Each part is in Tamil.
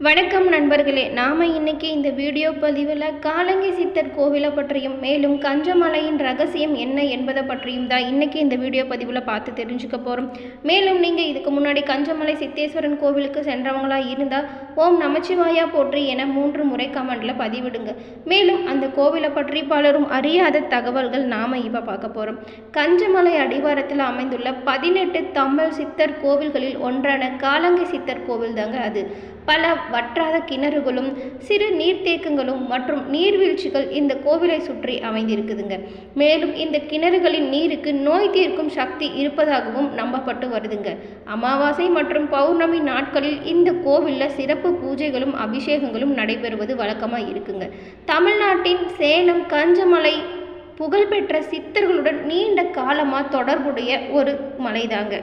வணக்கம் நண்பர்களே நாம் இன்னைக்கு இந்த வீடியோ பதிவில் காலங்கி சித்தர் கோவிலை பற்றியும் மேலும் கஞ்சமலையின் ரகசியம் என்ன என்பதை பற்றியும் தான் இன்னைக்கு இந்த வீடியோ பதிவில் பார்த்து தெரிஞ்சுக்க போகிறோம் மேலும் நீங்கள் இதுக்கு முன்னாடி கஞ்சமலை சித்தேஸ்வரன் கோவிலுக்கு சென்றவங்களா இருந்தால் ஓம் நமச்சிவாயா போற்றி என மூன்று முறை கமெண்டில் பதிவிடுங்க. மேலும் அந்த கோவிலை பற்றி பலரும் அறியாத தகவல்கள் நாம் இப்போ பார்க்க போகிறோம் கஞ்சமலை அடிவாரத்தில் அமைந்துள்ள பதினெட்டு தமிழ் சித்தர் கோவில்களில் ஒன்றான காலங்கை சித்தர் கோவில் தாங்க அது. பல வற்றாத கிணறுகளும் சிறு நீர்த்தேக்கங்களும் மற்றும் நீர்வீழ்ச்சிகள் இந்த கோவிலை சுற்றி அமைந்திருக்குதுங்க. மேலும் இந்த கிணறுகளின் நீருக்கு நோய் தீர்க்கும் சக்தி இருப்பதாகவும் நம்பப்பட்டு வருதுங்க. அமாவாசை மற்றும் பௌர்ணமி நாட்களில் இந்த கோவிலில் சிறப்பு பூஜைகளும் அபிஷேகங்களும் நடைபெறுவது வழக்கமாக இருக்குங்க. தமிழ்நாட்டின் சேலம் கஞ்சமலை புகழ்பெற்ற சித்தர்களுடன் நீண்ட காலமாக தொடர்புடைய ஒரு மலைதாங்க.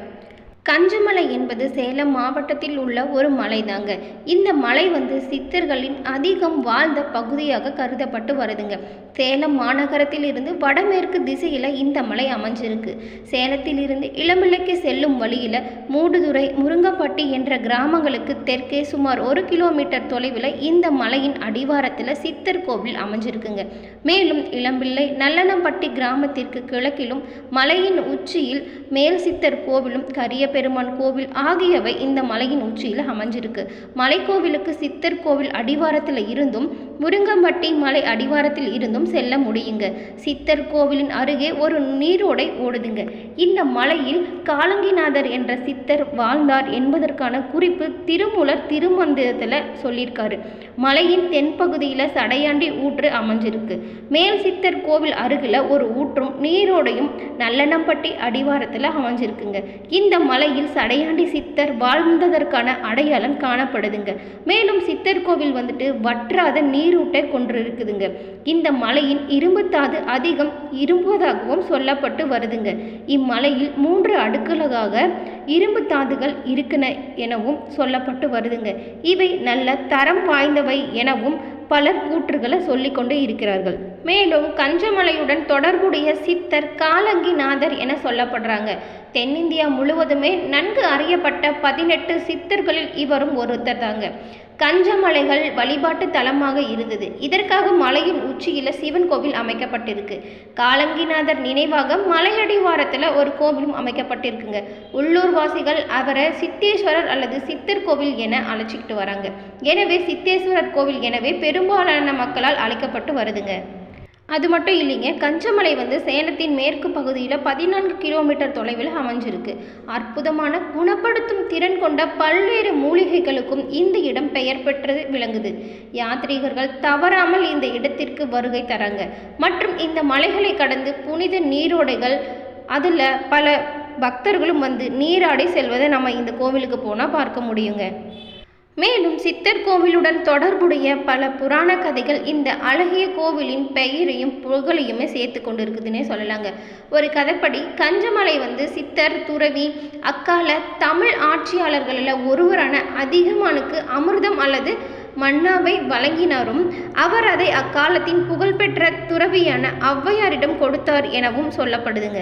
கஞ்சமலை என்பது சேலம் மாவட்டத்தில் உள்ள ஒரு மலைதாங்க. இந்த மலை வந்து சித்தர்களின் அதிகம் வாழ்ந்த பகுதியாக கருதப்பட்டு வருதுங்க. சேலம் மாநகரத்தில் இருந்து வடமேற்கு திசையில் இந்த மலை அமைஞ்சிருக்கு. சேலத்தில் இருந்து இளம்பிள்ளைக்கு செல்லும் வழியில் மூடுதுறை முருங்கப்பட்டி என்ற கிராமங்களுக்கு தெற்கே சுமார் ஒரு கிலோமீட்டர் தொலைவில் இந்த மலையின் அடிவாரத்தில் சித்தர் கோவில் அமைஞ்சிருக்குங்க. மேலும் இளம்பிள்ளை நல்லனம்பட்டி கிராமத்திற்கு கிழக்கிலும் மலையின் உச்சியில் மேல் சித்தர் கோவிலும் கரிய பெருமான் கோவில் ஆகியவை இந்த மலையின் உச்சியில் அமைஞ்சிருக்கு. மலைக்கோவிலுக்கு சித்தர் கோவில் அடிவாரத்தில் இருந்தும் முருங்கம்பட்டி மலை அடிவாரத்தில் இருந்தும் செல்ல முடியுங்க. சித்தர் கோவிலின் அருகே ஒரு நீரோடை ஓடுதுங்க. இந்த மலையில் காலங்கிநாதர் என்ற சித்தர் வாழ்ந்தார் என்பதற்கான குறிப்பு திருமூலர் திருமந்திரத்தில் சொல்லியிருக்காரு. மலையின் தென்பகுதியில் சடையாண்டி ஊற்று அமைஞ்சிருக்கு. மேல் சித்தர் கோவில் அருகில் ஒரு ஊற்றும் நீரோடையும் நல்லெண்ணம்பட்டி அடிவாரத்தில் அமைஞ்சிருக்குங்க. இந்த மலையில் சடையாண்டி சித்தர் வாழ்ந்ததற்கான அடையாளம் காணப்படுதுங்க. மேலும் சித்தர் கோவில் வந்துட்டு வற்றாத நீரூட்டை கொண்டிருக்குதுங்க இந்த மலையின் இரும்புத்தாது அதிகம் இரும்புவதாகவும் சொல்லப்பட்டு வருதுங்க. இம்மலையில் மூன்று அடுக்குகளாக இரும்பு தாதுகள் இருக்குன எனவும் சொல்லப்பட்டு வருதுங்க. இவை நல்ல தரம் வாய்ந்தவை எனவும் பலர் கூற்றுகளை சொல்லிக்கொண்டு இருக்கிறார்கள். மேலும் கஞ்சமலையுடன் தொடர்புடைய சித்தர் காலங்கிநாதர் என சொல்லப்படுறாங்க. தென்னிந்தியா முழுவதுமே நன்கு அறியப்பட்ட பதினெட்டு சித்தர்களில் இவரும் ஒருத்தர் தாங்க. கஞ்சமலைகள் வழிபாட்டு தலமாக இருந்தது. இதற்காக மலையின் உச்சியில் சிவன் கோவில் அமைக்கப்பட்டிருக்கு. காலங்கிநாதர் நினைவாக மலையடிவாரத்தில் ஒரு கோவிலும் அமைக்கப்பட்டிருக்குங்க. உள்ளூர்வாசிகள் அவரை சித்தேஸ்வரர் அல்லது சித்தர் கோவில் என அழைச்சிக்கிட்டு வராங்க. எனவே சித்தேஸ்வரர் கோவில் எனவே பெரும்பாலான மக்களால் அழைக்கப்பட்டு வருதுங்க. அது மட்டும் இல்லைங்க கஞ்சமலை வந்து சேலத்தின் மேற்கு பகுதியில் பதினான்கு கிலோமீட்டர் தொலைவில் அமைஞ்சிருக்கு. அற்புதமான குணப்படுத்தும் திறன் கொண்ட பல்வேறு மூலிகைகளுக்கும் இந்த இடம் பெயர் பெற்றது விளங்குது. யாத்ரீகர்கள் தவறாமல் இந்த இடத்திற்கு வருகை தராங்க. மற்றும் இந்த மலைகளை கடந்து புனித நீரோடைகள் அதில் பல பக்தர்களும் வந்து நீராடி செல்வதை நம்ம இந்த கோவிலுக்கு போனால் பார்க்க முடியுங்க. மேலும் சித்தர் கோவிலுடன் தொடர்புடைய பல புராண கதைகள் இந்த அழகிய கோவிலின் பெயரையும் புகழையுமே சேர்த்து கொண்டு இருக்குதுன்னே சொல்லலாங்க. ஒரு கதைப்படி கஞ்சமலை வந்து சித்தர் துறவி அக்கால தமிழ் ஆட்சியாளர்களில் ஒருவரான அதிகமானுக்கு அமிர்தம் அல்லது மன்னாவை வழங்கினாரும் அவர் அதை அக்காலத்தின் புகழ்பெற்ற துறவியான ஔவையாரிடம் கொடுத்தார் எனவும் சொல்லப்படுதுங்க.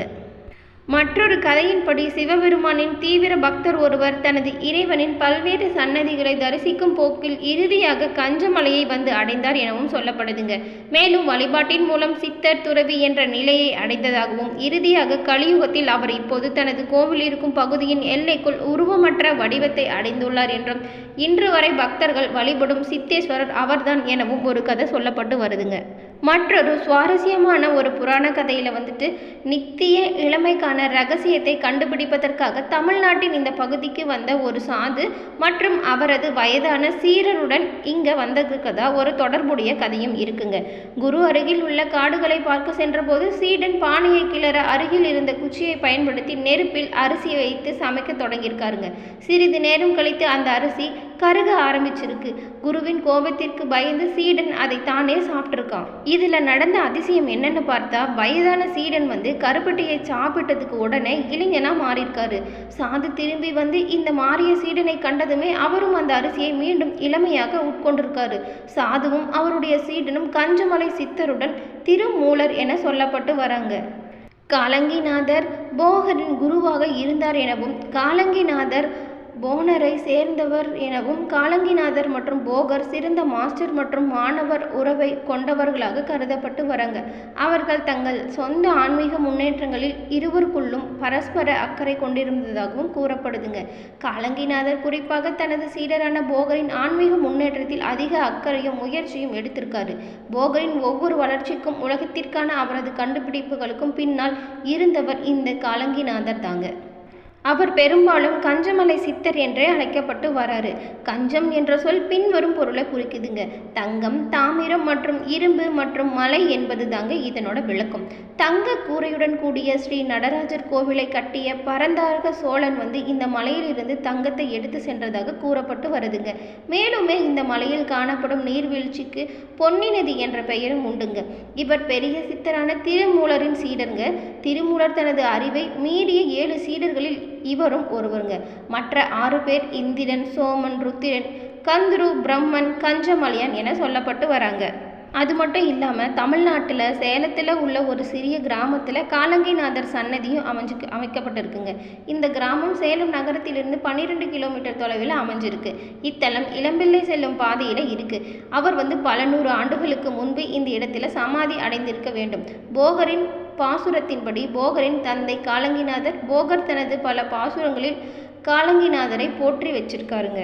மற்றொரு கதையின்படி சிவபெருமானின் தீவிர பக்தர் ஒருவர் தனது இறைவனின் பல்வேறு சன்னதிகளை தரிசிக்கும் போக்கில் இறுதியாக கஞ்சமலையை வந்து அடைந்தார் எனவும் சொல்லப்படுதுங்க. மேலும் வழிபாட்டின் மூலம் சித்தர் துறவி என்ற நிலையை அடைந்ததாகவும் இறுதியாக கலியுகத்தில் அவர் இப்போது தனது கோவில் இருக்கும் பகுதியின் எல்லைக்குள் உருவமற்ற வடிவத்தை அடைந்துள்ளார் என்றும் இன்று வரை பக்தர்கள் வழிபடும் சித்தேஸ்வரர் அவர்தான் எனவும் ஒரு கதை சொல்லப்பட்டு வருதுங்க. மற்றொரு சுவாரஸ்யமான ஒரு புராண கதையில் வந்துட்டு நித்திய இளமைக்கான ரகசியத்தை கண்டுபிடிப்பதற்காக தமிழ்நாட்டின் இந்த பகுதிக்கு வந்த ஒரு சாது மற்றும் அவரது வயதான சீரருடன் இங்கே வந்ததுக்கதா ஒரு தொடர்புடைய கதையும் இருக்குங்க. குரு அருகில் உள்ள காடுகளை பார்க்க சென்றபோது சீடன் பானையை கிளற அருகில் இருந்த குச்சியை பயன்படுத்தி நெருப்பில் அரிசி வைத்து சமைக்க தொடங்கியிருக்காருங்க. சிறிது நேரம் கழித்து அந்த அரிசி கருக ஆரம்பிச்சிருக்கு. குருவின் கோபத்திற்கு பயந்து சீடன் அதை தானே சாப்பிட்ருக்கான் இதில் நடந்த அதிசயம் என்னன்னு பார்த்தா வயதான சீடன் வந்து கருப்பட்டியை சாப்பிட்டதுக்கு உடனே இளைஞனா மாறியிருக்காரு. சாது திரும்பி வந்து இந்த மாறிய சீடனை கண்டதுமே அவரும் அந்த அரிசியை மீண்டும் இளமையாக உட்கொண்டிருக்காரு. சாதுவும் அவருடைய சீடனும் கஞ்சமலை சித்தருடன் திருமூலர் என சொல்லப்பட்டு வராங்க. காலங்கிநாதர் போகரின் குருவாக இருந்தார் எனவும் காலங்கிநாதர் போனரை சேர்ந்தவர் எனவும் காலங்கிநாதர் மற்றும் போகர் சிறந்த மாஸ்டர் மற்றும் மாணவர் உறவை கொண்டவர்களாக கருதப்பட்டு வரங்க. அவர்கள் தங்கள் சொந்த ஆன்மீக முன்னேற்றங்களில் இருவருக்குள்ளும் பரஸ்பர அக்கறை கொண்டிருந்ததாகவும் கூறப்படுதுங்க. காலங்கிநாதர் குறிப்பாக தனது சீடரான போகரின் ஆன்மீக முன்னேற்றத்தில் அதிக அக்கறையும் முயற்சியும் எடுத்திருக்காரு. போகரின் ஒவ்வொரு வளர்ச்சிக்கும் உலகத்திற்கான அவரது கண்டுபிடிப்புகளுக்கும் பின்னால் இருந்தவர் இந்த காலங்கிநாதர் தாங்க. அவர் பெரும்பாலும் கஞ்சமலை சித்தர் என்றே அழைக்கப்பட்டு வராரு. கஞ்சம் என்ற சொல் பின்வரும் பொருளை குறிக்குதுங்க. தங்கம் தாமிரம் மற்றும் இரும்பு மற்றும் மலை என்பது தாங்க இதனோட விளக்கம். தங்க கூரையுடன் கூடிய ஸ்ரீ நடராஜர் கோவிலை கட்டிய பரந்தாரக சோழன் வந்து இந்த மலையிலிருந்து தங்கத்தை எடுத்து சென்றதாக கூறப்பட்டு வருதுங்க. மேலுமே இந்த மலையில் காணப்படும் நீர்வீழ்ச்சிக்கு பொன்னி நதி என்ற பெயரும் உண்டுங்க. இவர் பெரிய சித்தரான திருமூலரின் சீடருங்க. திருமூலர் தனது அறிவை மீறிய ஏழு சீடர்களில் இவரும் ஒருவருங்க. மற்ற ஆறு பேர் இந்திரன் சோமன் ருத்திரன் கந்துரு பிரம்மன் கஞ்சமலையான் என சொல்லப்பட்டு வராங்க. அது மட்டும் இல்லாமல் தமிழ்நாட்டில் சேலத்தில் உள்ள ஒரு சிறிய கிராமத்தில் காலங்கிநாதர் சன்னதியும் அமைஞ்சு அமைக்கப்பட்டிருக்குங்க. இந்த கிராமம் சேலம் நகரத்திலிருந்து பன்னிரெண்டு கிலோமீட்டர் தொலைவில் அமைஞ்சிருக்கு. இத்தலம் இளம்பிள்ளை செல்லும் பாதையில் இருக்கு. அவர் வந்து பல நூறு ஆண்டுகளுக்கு முன்பு இந்த இடத்துல சமாதி அடைந்திருக்க வேண்டும். போகரின் பாசுரத்தின்படி போகரின் தந்தை காலங்கிநாதர் போகர் தனது பல பாசுரங்களில் காலங்கிநாதரை போற்றி வச்சிருக்காருங்க.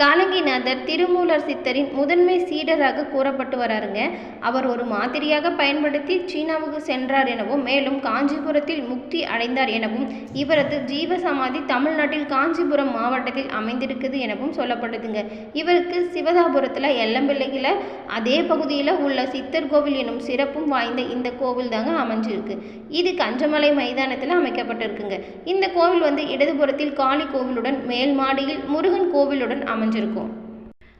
காலங்கிநாதர் திருமூலர் சித்தரின் முதன்மை சீடராக கூறப்பட்டு வராருங்க. அவர் ஒரு மாதிரியாக பயன்படுத்தி சீனாவுக்கு சென்றார் எனவும் மேலும் காஞ்சிபுரத்தில் முக்தி அடைந்தார் எனவும் இவரது ஜீவ சமாதி தமிழ்நாட்டில் காஞ்சிபுரம் மாவட்டத்தில் அமைந்திருக்குது எனவும் சொல்லப்படுதுங்க. இவருக்கு சிவதாபுரத்தில் எல்லம்பிள்ளையில் அதே பகுதியில் உள்ள சித்தர் கோவில் எனும் சிறப்பும் வாய்ந்த இந்த கோவில் தாங்க அமைஞ்சிருக்கு. இது கஞ்சமலை மைதானத்தில் அமைக்கப்பட்டிருக்குங்க. இந்த கோவில் வந்து இடதுபுறத்தில் காளி கோவிலுடன் மேல் மாடியில் முருகன் கோவிலுடன் அமைஞ்சிருக்கும்.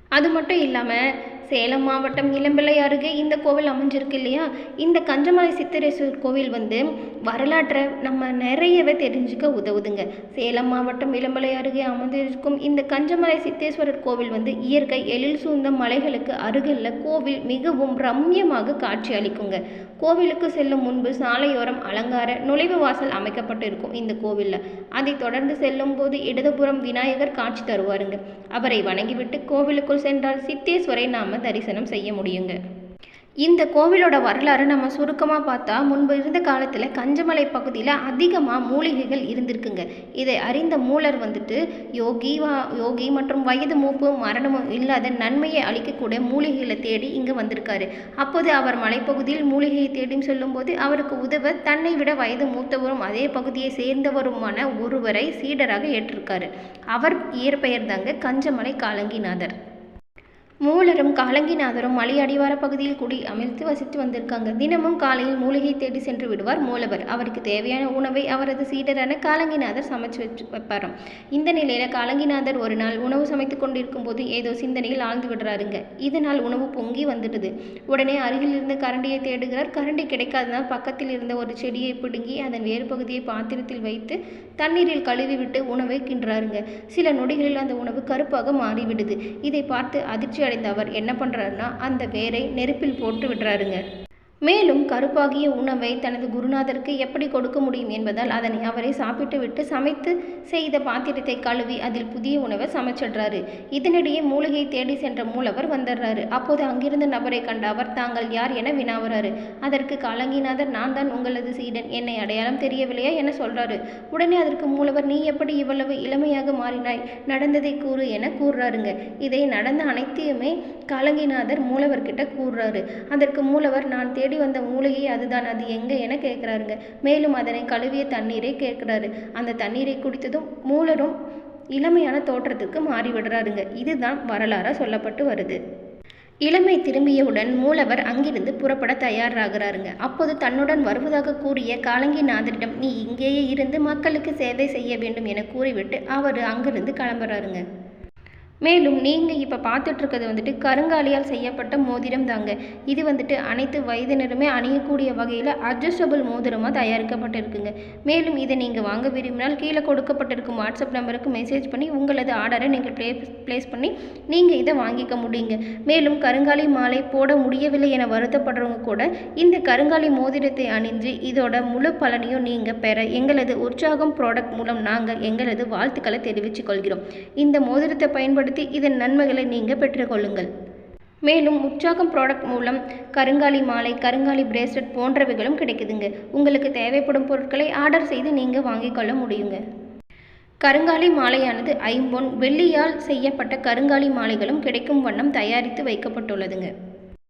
அது மட்டும் இல்லாமல் சேலம் மாவட்டம் இளம்பிள்ளை அருகே இந்த கோவில் அமைஞ்சிருக்கு இல்லையா? இந்த கஞ்சமலை சித்தரேஸ்வர் கோவில் வந்து வரலாற்றை நம்ம நிறையவே தெரிஞ்சுக்க உதவுதுங்க. சேலம் மாவட்டம் இளம்பிள்ளை அருகே அமைந்திருக்கும் இந்த கஞ்சமலை சித்தேஸ்வரர் கோவில் வந்து இயற்கை எழில் சூழ்ந்த மலைகளுக்கு அருகில் கோவில் மிகவும் ரம்யமாக காட்சி அளிக்குங்க. கோவிலுக்கு செல்லும் முன்பு சாலையோரம் அலங்கார நுழைவு வாசல் அமைக்கப்பட்டு இருக்கும் இந்த கோவிலில். அதை தொடர்ந்து செல்லும் போது இடதுபுறம் விநாயகர் காட்சி தருவாருங்க. அவரை வணங்கிவிட்டு கோவிலுக்குள் சென்றால் சித்தேஸ்வரை நாம தரிசனம் செய்ய முடியுங்க. இந்த கோவிலோட வரலாறு நம்ம சுருக்கமாக பார்த்தா முன்பு இருந்த காலத்தில் கஞ்சமலை பகுதியில் அதிகமாக மூலிகைகள் இருந்திருக்குங்க. இதை அறிந்த மூலர் வந்துட்டு யோகி வா யோகி மற்றும் வயது மூப்பு மரணமும் இல்லாத நன்மையை அளிக்கக்கூடிய மூலிகைகளை தேடி இங்கே வந்திருக்காரு. அப்போது அவர் மலைப்பகுதியில் மூலிகையை தேடி சொல்லும்போது அவருக்கு உதவ தன்னை விட வயது மூத்தவரும் அதே பகுதியை சேர்ந்தவருமான ஒருவரை சீடராக ஏற்றிருக்காரு. அவர் இயற்பெயர் தாங்க கஞ்சமலை காலங்கிநாதர். மூலரும் காலங்கிநாதரும் மலை அடிவார பகுதியில் குடி அமிழ்த்து வசித்து வந்திருக்காங்க. தினமும் காலையில் மூலிகை தேடி சென்று விடுவார் மூலவர். அவருக்கு தேவையான உணவை அவரது சீடரான காலங்கிநாதர் சமைச்சு வச்சு வைப்பாராம். இந்த நிலையில காலங்கிநாதர் ஒரு நாள் உணவு சமைத்து கொண்டிருக்கும் போது ஏதோ சிந்தனையில் ஆழ்ந்து விடுறாருங்க. இதனால் உணவு பொங்கி வந்துடுது. உடனே அருகில் இருந்த கரண்டியை தேடுகிறார். கரண்டி கிடைக்காதனால் பக்கத்தில் இருந்த ஒரு செடியை பிடுங்கி அதன் வேறு பகுதியை பாத்திரத்தில் வைத்து தண்ணீரில் கழுவி விட்டு உணவை கின்றாருங்க சில நொடிகளில் அந்த உணவு கருப்பாக மாறிவிடுது. இதை பார்த்து அதிர்ச்சி அடைந்த அவர் என்ன பண்ணுறாருன்னா அந்த வேரை நெருப்பில் போட்டு விடுறாருங்க. மேலும் கருப்பாகிய உணவை தனது குருநாதருக்கு எப்படி கொடுக்க முடியும் என்பதால் அதனை அவரை சாப்பிட்டுவிட்டு சமைத்து செய்த பாத்திரத்தை கழுவி அதில் புதிய உணவை சமைச்சிடுறாரு. இதனிடையே மூலிகை தேடி சென்ற மூலவர் வந்துடுறாரு. அப்போது அங்கிருந்த நபரை கண்ட அவர் தாங்கள் யார் என வினாவுறாரு. அதற்கு காலங்கிநாதர் நான் தான் உங்களது சீடன். என்னை அடையாளம் தெரியவில்லையா என சொல்றாரு. உடனே அதற்கு மூலவர் நீ எப்படி இவ்வளவு இளமையாக மாறினாய்? நடந்ததை கூறு என கூறுறாருங்க. இதை நடந்த அனைத்தையுமே காலங்கிநாதர் மூலவர்கிட்ட கூறுறாரு. அதற்கு மூலவர் நான் தேடி வந்த மூலிகை அதுதான். அது எங்கே என கேட்குறாருங்க. மேலும் அதனை கழுவிய தண்ணீரை கேட்குறாரு. அந்த தண்ணீரை குடித்ததும் மூலரும் இளமையான தோற்றத்துக்கு மாறிவிடுறாருங்க. இதுதான் வரலாறாக சொல்லப்பட்டு வருது. இளமை திரும்பியவுடன் மூலவர் அங்கிருந்து புறப்பட தயாராகிறாருங்க. அப்போது தன்னுடன் வருவதாக கூறிய காலங்கிநாதரிடம் நீ இங்கேயே இருந்து மக்களுக்கு சேவை செய்ய வேண்டும் என கூறிவிட்டு அவர் அங்கிருந்து கிளம்புறாருங்க. மேலும் நீங்கள் இப்போ பார்த்துட்ருக்கிறது வந்துட்டு கருங்காலியால் செய்யப்பட்ட மோதிரம் தாங்க இது வந்துட்டு அனைத்து வயதினருமே அணியக்கூடிய வகையில் அட்ஜஸ்டபிள் மோதிரமாக தயாரிக்கப்பட்டிருக்குங்க. மேலும் இதை நீங்கள் வாங்க விரும்பினால் கீழே கொடுக்கப்பட்டிருக்கும் வாட்ஸ்அப் நம்பருக்கு மெசேஜ் பண்ணி உங்களது ஆர்டரை நீங்கள் ப்ளே ப்ளேஸ் பண்ணி நீங்கள் இதை வாங்கிக்க முடியுங்க. மேலும் கருங்காலி மாலை போட முடியவில்லை என வருத்தப்படுறவங்க கூட இந்த கருங்காலி மோதிரத்தை அணிஞ்சு இதோட முழு பலனையும் நீங்கள் பெற எங்களது உற்சாகம் ப்ராடக்ட் மூலம் நாங்கள் எங்களது வாழ்த்துக்களை தெரிவித்துக் கொள்கிறோம் இந்த மோதிரத்தை பயன்படுத்தி இதன் நன்மைகளை நீங்கள் பெற்றுக்கொள்ளுங்கள் மேலும் உற்சாகம் ப்ராடக்ட் மூலம் கருங்காலி மாலை கருங்காலி பிரேஸ்லெட் போன்றவைகளும் கிடைக்குதுங்க. உங்களுக்கு தேவைப்படும் பொருட்களை ஆர்டர் செய்து நீங்கள் வாங்கிக்கொள்ள முடியுங்க. கருங்காலி மாலையானது ஐம்பொன் வெள்ளியால் செய்யப்பட்ட கருங்காலி மாலைகளும் கிடைக்கும் வண்ணம் தயாரித்து வைக்கப்பட்டுள்ளதுங்க.